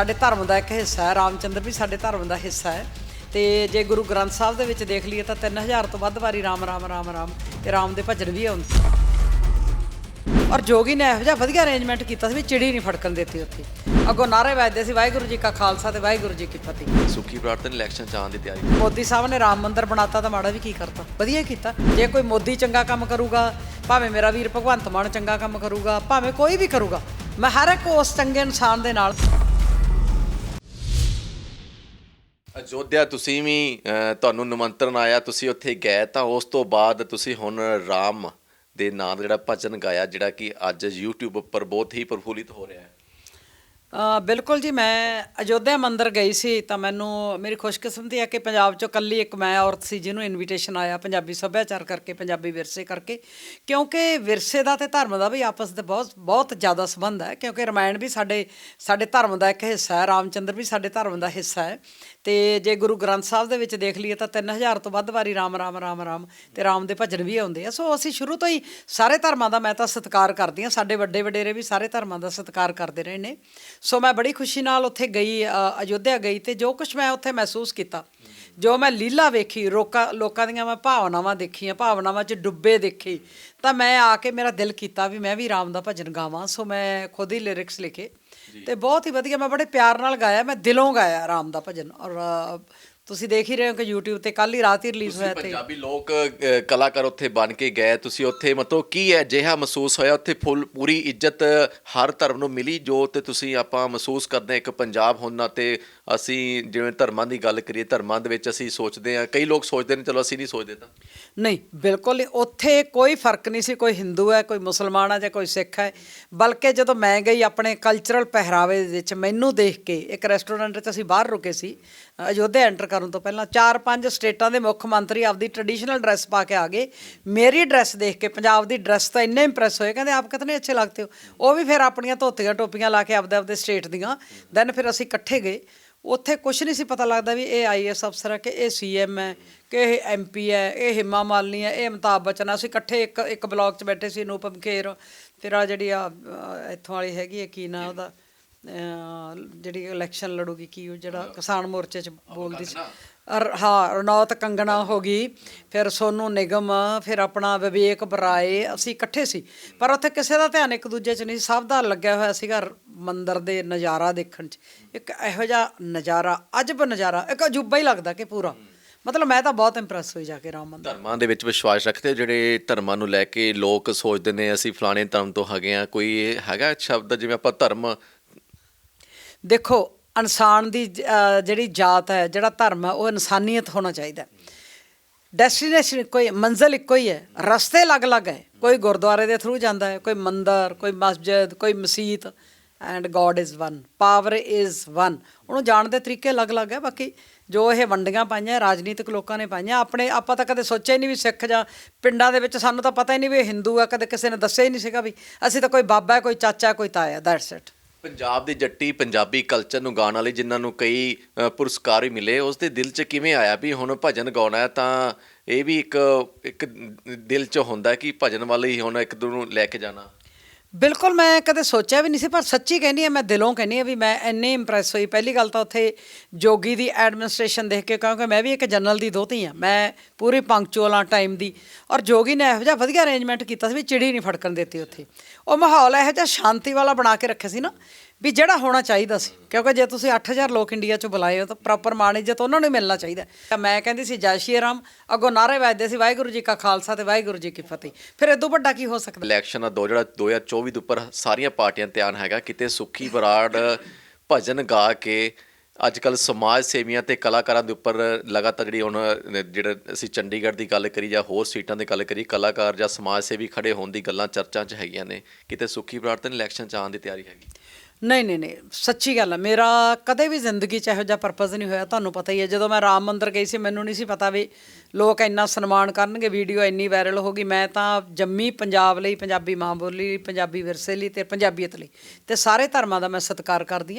ਸਾਡੇ ਧਰਮ ਦਾ ਇੱਕ ਹਿੱਸਾ ਹੈ ਰਾਮਚੰਦਰ ਵੀ ਸਾਡੇ ਧਰਮ ਦਾ ਹਿੱਸਾ ਹੈ। ਤੇ ਜੇ ਗੁਰੂ ਗ੍ਰੰਥ ਸਾਹਿਬ ਦੇ ਵਿੱਚ ਦੇਖ ਲਈਏ ਤਾਂ 3000 ਤੋਂ ਵੱਧ ਵਾਰੀ ਰਾਮ ਰਾਮ ਰਾਮ ਰਾਮ ਤੇ ਰਾਮ ਦੇ ਭਜਨ ਵੀ ਆਉਂਦੇ ਔਰ ਜੋਗੀ ਨੇ ਇਹੋ ਜਿਹਾ ਵਧੀਆ ਅਰੇਂਜਮੈਂਟ ਕੀਤਾ ਸੀ ਵੀ ਚਿੜੀ ਨਹੀਂ ਫੜਕਣ ਦਿੱਤੀ ਉੱਥੇ। ਅੱਗੋਂ ਨਾਰੇ ਵੱਜਦੇ ਸੀ ਵਾਹਿਗੁਰੂ ਜੀ ਕਾ ਖਾਲਸਾ ਤੇ ਵਾਹਿਗੁਰੂ ਜੀ ਕੀ ਫਤਿਹ। ਸੁਖੀ ਪ੍ਰਾਰਥਨ ਇਲੈਕਸ਼ਨ ਚ ਆਉਣ ਦੀ ਤਿਆਰੀ। ਮੋਦੀ ਸਾਹਿਬ ਨੇ ਰਾਮ ਮੰਦਿਰ ਬਣਾਤਾ ਤਾਂ ਮਾੜਾ ਵੀ ਕੀ ਕਰਤਾ? ਵਧੀਆ ਕੀਤਾ। ਜੇ ਕੋਈ ਮੋਦੀ ਚੰਗਾ ਕੰਮ ਕਰੂਗਾ ਭਾਵੇਂ ਮੇਰਾ ਵੀਰ ਭਗਵੰਤ ਮਾਨ ਚੰਗਾ ਕੰਮ ਕਰੂਗਾ ਭਾਵੇਂ ਕੋਈ ਵੀ ਕਰੂਗਾ ਮੈਂ ਹਰ ਇੱਕ ਉਸ ਚੰਗੇ ਇਨਸਾਨ ਦੇ ਨਾਲ ਅਯੋਧਿਆ, ਤੁਸੀਂ ਵੀ ਤੁਹਾਨੂੰ ਨਿਮੰਤਰਣ ਆਇਆ, ਤੁਸੀਂ ਉੱਥੇ ਗਏ ਤਾਂ ਉਸ ਤੋਂ ਬਾਅਦ ਤੁਸੀਂ ਹੁਣ ਰਾਮ ਦੇ ਨਾਂ ਦਾ ਜਿਹੜਾ ਭਜਨ ਗਾਇਆ, ਜਿਹੜਾ ਕਿ ਅੱਜ YouTube ਉੱਪਰ ਬਹੁਤ ਹੀ ਪ੍ਰਫੁੱਲਿਤ ਹੋ ਰਿਹਾ ਹੈ। ਬਿਲਕੁਲ ਜੀ, ਮੈਂ ਅਯੋਧਿਆ ਮੰਦਿਰ ਗਈ ਸੀ ਤਾਂ ਮੈਨੂੰ, ਮੇਰੀ ਖੁਸ਼ਕਿਸਮਤੀ ਹੈ ਕਿ ਪੰਜਾਬ ਚੋਂ ਕੱਲੀ ਇੱਕ ਮੈਂ ਔਰਤ ਸੀ ਜਿਹਨੂੰ ਇਨਵੀਟੇਸ਼ਨ ਆਇਆ ਪੰਜਾਬੀ ਸੱਭਿਆਚਾਰ ਕਰਕੇ, ਪੰਜਾਬੀ ਵਿਰਸੇ ਕਰਕੇ। ਕਿਉਂਕਿ ਵਿਰਸੇ ਦਾ ਤੇ ਧਰਮ ਦਾ ਵੀ ਆਪਸ ਦੇ ਬਹੁਤ ਬਹੁਤ ਜ਼ਿਆਦਾ ਸੰਬੰਧ ਹੈ, ਕਿਉਂਕਿ ਰਾਮਾਇਣ ਵੀ ਸਾਡੇ ਸਾਡੇ ਧਰਮ ਦਾ ਇੱਕ ਹਿੱਸਾ ਹੈ, ਰਾਮਚੰਦਰ ਵੀ ਸਾਡੇ ਧਰਮ ਦਾ ਹਿੱਸਾ ਹੈ। ਤੇ ਜੇ ਗੁਰੂ ਗ੍ਰੰਥ ਸਾਹਿਬ ਦੇ ਵਿੱਚ ਦੇਖ ਲਈਏ ਤਾਂ 3000 ਤੋਂ ਵੱਧ ਵਾਰੀ ਰਾਮ ਰਾਮ ਰਾਮ ਰਾਮ ਤੇ ਰਾਮ ਦੇ ਭਜਨ ਵੀ ਆਉਂਦੇ ਆ। ਸੋ ਅਸੀਂ ਸ਼ੁਰੂ ਤੋਂ ਹੀ ਸਾਰੇ ਧਰਮਾਂ ਦਾ ਮੈਂ ਤਾਂ ਸਤਿਕਾਰ ਕਰਦੀ ਹਾਂ, ਸਾਡੇ ਵੱਡੇ ਵਡੇਰੇ ਵੀ ਸਾਰੇ ਧਰਮਾਂ ਦਾ ਸਤਿਕਾਰ ਕਰਦੇ ਰਹੇ ਨੇ। ਸੋ ਮੈਂ ਬੜੀ ਖੁਸ਼ੀ ਨਾਲ ਉੱਥੇ ਗਈ ਅਯੋਧਿਆ ਗਈ ਤੇ ਜੋ ਕੁਝ ਮੈਂ ਉੱਥੇ ਮਹਿਸੂਸ ਕੀਤਾ ਜੋ ਮੈਂ ਲੀਲਾ ਵੇਖੀ ਰੋਕਾ ਲੋਕਾਂ ਦੀਆਂ ਮੈਂ ਭਾਵਨਾਵਾਂ ਦੇਖੀਆਂ ਭਾਵਨਾਵਾਂ 'ਚ ਡੁੱਬੇ ਦੇਖੇ ਤਾਂ ਮੈਂ ਆ ਕੇ ਮੇਰਾ ਦਿਲ ਕੀਤਾ ਵੀ ਮੈਂ ਵੀ ਰਾਮ ਦਾ ਭਜਨ ਗਾਵਾਂ। ਸੋ ਮੈਂ ਖੁਦ ਹੀ ਲਿਰਿਕਸ ਲਿਖੇ ਤੇ ਬਹੁਤ ਹੀ ਵਧੀਆ ਮੈਂ ਬੜੇ ਪਿਆਰ ਨਾਲ ਗਾਇਆ ਮੈਂ ਦਿਲੋਂ ਗਾਇਆ ਰਾਮ ਦਾ ਭਜਨ ਔਰ ਤੁਸੀਂ ਦੇਖ ਹੀ ਰਹੇ ਹੋ ਕਿ YouTube ਤੇ ਕੱਲ ਹੀ ਰਾਤ ਹੀ ਰਿਲੀਜ਼ ਹੋਇਆ ਤੇ ਪੰਜਾਬੀ ਲੋਕ ਕਲਾਕਾਰ ਉੱਥੇ ਬਣ ਕੇ ਗਏ ਤੁਸੀਂ ਉੱਥੇ ਮਤਲਬ ਕੀ ਹੈ ਜਿਹਾ ਮਹਿਸੂਸ ਹੋਇਆ ਉੱਥੇ ਫੁੱਲ ਪੂਰੀ ਇੱਜ਼ਤ ਹਰ ਧਰਮ ਨੂੰ ਮਿਲੀ ਜੋ ਤੇ ਤੁਸੀਂ ਆਪਾਂ ਮਹਿਸੂਸ ਕਰਦੇ ਹਾਂ ਇੱਕ ਪੰਜਾਬ ਹੋਣ ਨਾਤੇ ਅਸੀਂ ਜਿਵੇਂ ਧਰਮਾਂ ਦੀ ਗੱਲ ਕਰੀਏ ਧਰਮਾਂ ਦੇ ਵਿੱਚ ਅਸੀਂ ਸੋਚਦੇ ਹਾਂ ਕਈ ਲੋਕ ਸੋਚਦੇ ਨੇ ਚਲੋ ਅਸੀਂ ਨਹੀਂ ਸੋਚਦੇ ਤਾਂ ਨਹੀਂ ਬਿਲਕੁਲ। ਉੱਥੇ ਕੋਈ ਫ਼ਰਕ ਨਹੀਂ ਸੀ ਕੋਈ ਹਿੰਦੂ ਹੈ ਕੋਈ ਮੁਸਲਮਾਨ ਹੈ ਜਾਂ ਕੋਈ ਸਿੱਖ ਹੈ ਬਲਕਿ ਜਦੋਂ ਮੈਂ ਗਈ ਆਪਣੇ ਕਲਚਰਲ ਪਹਿਰਾਵੇ ਦੇ ਵਿੱਚ ਮੈਨੂੰ ਦੇਖ ਕੇ ਇੱਕ ਰੈਸਟੋਰੈਂਟ 'ਚ ਅਸੀਂ ਬਾਹਰ ਰੁਕੇ ਸੀ ਅਯੋਧਿਆ ਐਂਟਰ ਕਰਨ ਕਰਨ ਤੋਂ ਪਹਿਲਾਂ ਚਾਰ ਪੰਜ ਸਟੇਟਾਂ ਦੇ ਮੁੱਖ ਮੰਤਰੀ ਆਪਦੀ ਟ੍ਰੈਡੀਸ਼ਨਲ ਡਰੈਸ ਪਾ ਕੇ ਆ ਗਏ। ਮੇਰੀ ਡਰੈਸ ਦੇਖ ਕੇ ਪੰਜਾਬ ਦੀ ਡਰੈਸ ਤਾਂ ਇੰਨੇ ਇੰਪ੍ਰੈਸ ਹੋਏ, ਕਹਿੰਦੇ ਆਪ ਕਿਤਨੇ ਅੱਛੇ ਲੱਗਦੇ ਹੋ। ਉਹ ਵੀ ਫਿਰ ਆਪਣੀਆਂ ਧੋਤੀਆਂ ਟੋਪੀਆਂ ਲਾ ਕੇ ਆਪਦੇ ਆਪਦੇ ਸਟੇਟ ਦੀਆਂ। ਦੈਨ ਫਿਰ ਅਸੀਂ ਇਕੱਠੇ ਗਏ। ਉੱਥੇ ਕੁਝ ਨਹੀਂ ਸੀ ਪਤਾ ਲੱਗਦਾ ਵੀ ਇਹ ਆਈਐਸ ਅਫਸਰ ਹੈ ਕਿ ਇਹ ਸੀਐਮ ਹੈ, ਕਿ ਇਹ ਐਮਪੀ ਹੈ, ਇਹ ਹਿਮਾ ਮਾਲਨੀ ਹੈ, ਇਹ ਅਮਿਤਾਭ ਬੱਚਨ ਅਸੀਂ ਇਕੱਠੇ ਇੱਕ ਇੱਕ ਬਲਾਕ 'ਚ ਬੈਠੇ ਸੀ ਨੂਪਮ ਖੇਰ, ਫਿਰ ਆ ਜਿਹੜੀ ਆ ਇੱਥੋਂ ਵਾਲੀ ਹੈਗੀ ਹੈ ਕੀ ਨਾਂ ਉਹਦਾ? ਜਿਹੜੀ ਇਲੈਕਸ਼ਨ ਲੜੂਗੀ ਕੀ ਉਹ ਜਿਹੜਾ ਕਿਸਾਨ ਮੋਰਚੇ 'ਚ ਬੋਲਦੀ ਸੀ। ਅਰ ਹਾਂ ਰਣੌਤ ਕੰਗਣਾ ਹੋ ਗਈ ਫਿਰ ਸੋਨੂ ਨਿਗਮ ਫਿਰ ਆਪਣਾ ਵਿਵੇਕ ਬਰਾਏ ਅਸੀਂ ਇਕੱਠੇ ਸੀ। ਪਰ ਉੱਥੇ ਕਿਸੇ ਦਾ ਧਿਆਨ ਇੱਕ ਦੂਜੇ 'ਚ ਨਹੀਂ ਸਭ ਦਾ ਲੱਗਿਆ ਹੋਇਆ ਸੀਗਾ ਮੰਦਿਰ ਦੇ ਨਜ਼ਾਰਾ ਦੇਖਣ 'ਚ। ਇੱਕ ਇਹੋ ਜਿਹਾ ਨਜ਼ਾਰਾ ਅਜਬ ਨਜ਼ਾਰਾ ਇੱਕ ਅਜੂਬਾ ਹੀ ਲੱਗਦਾ ਕਿ ਪੂਰਾ। ਮਤਲਬ ਮੈਂ ਤਾਂ ਬਹੁਤ ਇੰਪ੍ਰੈਸ ਹੋਈ ਜਾ ਕੇ ਰਾਮ ਮੰਦਿਰ। ਧਰਮਾਂ ਦੇ ਵਿੱਚ ਵਿਸ਼ਵਾਸ ਰੱਖਦੇ ਹੋ? ਜਿਹੜੇ ਧਰਮਾਂ ਨੂੰ ਲੈ ਕੇ ਲੋਕ ਸੋਚਦੇ ਨੇ ਅਸੀਂ ਫਲਾਣੇ ਧਰਮ ਤੋਂ ਹੈਗੇ ਆ ਕੋਈ ਇਹ ਹੈਗਾ ਸ਼ਬਦ? ਜਿਵੇਂ ਆਪਾਂ ਧਰਮ ਦੇਖੋ, ਇਨਸਾਨ ਦੀ ਜਿਹੜੀ ਜਾਤ ਹੈ, ਜਿਹੜਾ ਧਰਮ ਹੈ, ਉਹ ਇਨਸਾਨੀਅਤ ਹੋਣਾ ਚਾਹੀਦਾ ਡੈਸਟੀਨੇਸ਼ਨ ਕੋਈ ਮੰਜ਼ਿਲ ਇੱਕੋ ਹੀ ਹੈ। ਰਸਤੇ ਅਲੱਗ-ਅਲੱਗ ਹੈ। ਕੋਈ ਗੁਰਦੁਆਰੇ ਦੇ ਥਰੂ ਜਾਂਦਾ ਹੈ, ਕੋਈ ਮੰਦਰ, ਕੋਈ ਮਸਜਿਦ, ਕੋਈ ਮਸੀਤ and God is one power is one ਉਹਨੂੰ ਜਾਣ ਦੇ ਤਰੀਕੇ ਅਲੱਗ-ਅਲੱਗ ਹੈ, ਬਾਕੀ ਜੋ ਇਹ ਵੰਡੀਆਂ ਪਾਈਆਂ, ਰਾਜਨੀਤਿਕ ਲੋਕਾਂ ਨੇ ਪਾਈਆਂ, ਆਪਣੇ ਆਪਾਂ ਤਾਂ ਕਦੇ ਸੋਚਿਆ ਹੀ ਨਹੀਂ ਵੀ ਸਿੱਖ ਜਾਂ ਪਿੰਡਾਂ ਦੇ ਵਿੱਚ ਸਾਨੂੰ ਤਾਂ ਪਤਾ ਹੀ ਨਹੀਂ ਵੀ ਇਹ ਹਿੰਦੂ ਆ, ਕਦੇ ਕਿਸੇ ਨੇ ਦੱਸਿਆ ਹੀ ਨਹੀਂ ਸੀਗਾ ਵੀ ਅਸੀਂ ਤਾਂ ਕੋਈ ਬਾਬਾ ਹੈ, ਕੋਈ ਚਾਚਾ ਕੋਈ ਤਾਇਆ ਦੈਟਸ ਇਟ ਪੰਜਾਬ ਦੀ ਜੱਟੀ ਪੰਜਾਬੀ ਕਲਚਰ ਨੂੰ ਗਾਉਣ ਵਾਲੇ ਜਿਨ੍ਹਾਂ ਨੂੰ ਕਈ ਅ, ਪੁਰਸਕਾਰ ਵੀ ਮਿਲੇ ਉਸ ਦੇ ਦਿਲ 'ਚ ਕਿਵੇਂ ਆਇਆ ਵੀ ਹੁਣ ਭਜਨ ਗਾਉਣਾ ਹੈ ਤਾਂ ਇਹ ਵੀ ਇੱਕ ਇੱਕ ਦਿਲ 'ਚ ਹੁੰਦਾ ਕਿ ਭਜਨ ਵਾਲੇ ਹੀ ਹੁਣ ਇੱਕ ਦੂਰ ਨੂੰ ਲੈ ਕੇ ਜਾਣਾ? ਬਿਲਕੁਲ, ਮੈਂ ਕਦੇ ਸੋਚਿਆ ਵੀ ਨਹੀਂ ਸੀ, ਪਰ ਸੱਚੀ ਕਹਿੰਦੀ ਆ ਮੈਂ ਦਿਲੋਂ ਕਹਿੰਦੀ ਆ ਵੀ ਮੈਂ ਇੰਨੀ ਇੰਪ੍ਰੈਸ ਹੋਈ। ਪਹਿਲੀ ਗੱਲ ਤਾਂ ਉੱਥੇ ਜੋਗੀ ਦੀ ਐਡਮਿਨਿਸਟ੍ਰੇਸ਼ਨ ਦੇਖ ਕੇ ਕਿਉਂਕਿ ਮੈਂ ਵੀ ਇੱਕ ਜਨਰਲ ਦੀ ਦੋਤੀ ਆ ਮੈਂ ਪੂਰੀ ਪੰਕਚੁਅਲ ਆ ਟਾਈਮ ਦੀ। ਔਰ ਜੋਗੀ ਨੇ ਇਹੋ ਜਿਹਾ ਵਧੀਆ ਅਰੇਂਜਮੈਂਟ ਕੀਤਾ ਸੀ ਵੀ ਚਿੜੀ ਨਹੀਂ ਫੜਕਣ ਦਿੱਤੀ ਉੱਥੇ। ਉਹ ਮਾਹੌਲ ਇਹੋ ਜਿਹਾ ਸ਼ਾਂਤੀ ਵਾਲਾ ਬਣਾ ਕੇ ਰੱਖਿਆ ਸੀ ਨਾ ਵੀ ਜਿਹੜਾ ਹੋਣਾ ਚਾਹੀਦਾ ਸੀ। ਕਿਉਂਕਿ ਜੇ ਤੁਸੀਂ 8000 ਲੋਕ ਇੰਡੀਆ ਚੋਂ ਬੁਲਾਏ ਹੋ ਤਾਂ ਪ੍ਰੋਪਰ ਮਾਣ, ਇੱਜ਼ਤ ਉਹਨਾਂ ਨੂੰ ਮਿਲਣਾ ਚਾਹੀਦਾ। ਤਾਂ ਮੈਂ ਕਹਿੰਦੀ ਸੀ, ਜੈ ਰਾਮ। ਅੱਗੋਂ ਨਾਰੇ ਵੱਜਦੇ ਸੀ, ਵਾਹਿਗੁਰੂ ਜੀ ਕਾ ਖਾਲਸਾ ਤੇ ਵਾਹਿਗੁਰੂ ਜੀ ਕੀ ਫਤਿਹ। ਫਿਰ ਇਦੋਂ ਵੱਡਾ ਕੀ ਹੋ ਸਕਦਾ? ਇਲੈਕਸ਼ਨ ਦਾ ਦੋ ਜਿਹੜਾ 2024 ਦੇ ਉੱਪਰ ਸਾਰੀਆਂ ਪਾਰਟੀਆਂ ਧਿਆਨ ਹੈਗਾ। ਕਿਤੇ ਸੁੱਖੀ ਬਰਾੜ ਭਜਨ ਗਾ ਕੇ ਅੱਜ ਕੱਲ ਸਮਾਜ ਸੇਵੀਆਂ ਤੇ ਕਲਾਕਾਰਾਂ ਦੇ ਉੱਪਰ ਲਗਾਤਾਰ ਜਿਹੜੀ ਹੁਣ, ਜਿਹੜਾ ਅਸੀਂ ਚੰਡੀਗੜ੍ਹ ਦੀ ਗੱਲ ਕਰੀ ਜਾਂ ਹੋਰ ਸੀਟਾਂ ਦੀ ਗੱਲ ਕਰੀ, ਕਲਾਕਾਰ ਜਾਂ ਸਮਾਜ ਸੇਵੀ ਖੜੇ ਹੋਣ ਦੀ ਗੱਲਾਂ ਚਰਚਾ 'ਚ ਹੈਗੀਆਂ ਨੇ। ਕਿਤੇ ਸੁੱਖੀ ਬਰਾੜ ਤਾਂ ਇਲੈਕਸ਼ਨ 'ਚ ਆਉਣ ਦੀ ਤਿਆਰੀ ਹੈਗੀ। ਨਹੀਂ ਨਹੀਂ ਨਹੀਂ, ਸੱਚੀ ਗੱਲ ਹੈ ਮੇਰਾ ਕਦੇ ਵੀ ਜ਼ਿੰਦਗੀ 'ਚ ਇਹੋ ਜਿਹਾ ਪਰਪਸ ਨਹੀਂ ਹੋਇਆ, ਤੁਹਾਨੂੰ ਪਤਾ ਹੀ ਹੈ ਜਦੋਂ ਮੈਂ ਰਾਮ ਮੰਦਿਰ ਗਈ ਸੀ, ਮੈਨੂੰ ਨਹੀਂ ਸੀ ਪਤਾ ਵੀ ਲੋਕ ਇੰਨਾ ਸਨਮਾਨ ਕਰਨਗੇ, ਵੀਡੀਓ ਇੰਨੀ ਵਾਇਰਲ ਹੋ ਗਈ, ਮੈਂ ਤਾਂ ਜੰਮੀ ਪੰਜਾਬ ਲਈ, ਪੰਜਾਬੀ ਮਾਂ ਬੋਲੀ ਲਈ, ਪੰਜਾਬੀ ਵਿਰਸੇ ਲਈ ਤੇ ਪੰਜਾਬੀਅਤ ਲਈ, ਤੇ ਸਾਰੇ ਧਰਮਾਂ ਦਾ ਮੈਂ ਸਤਿਕਾਰ ਕਰਦੀ ਹਾਂ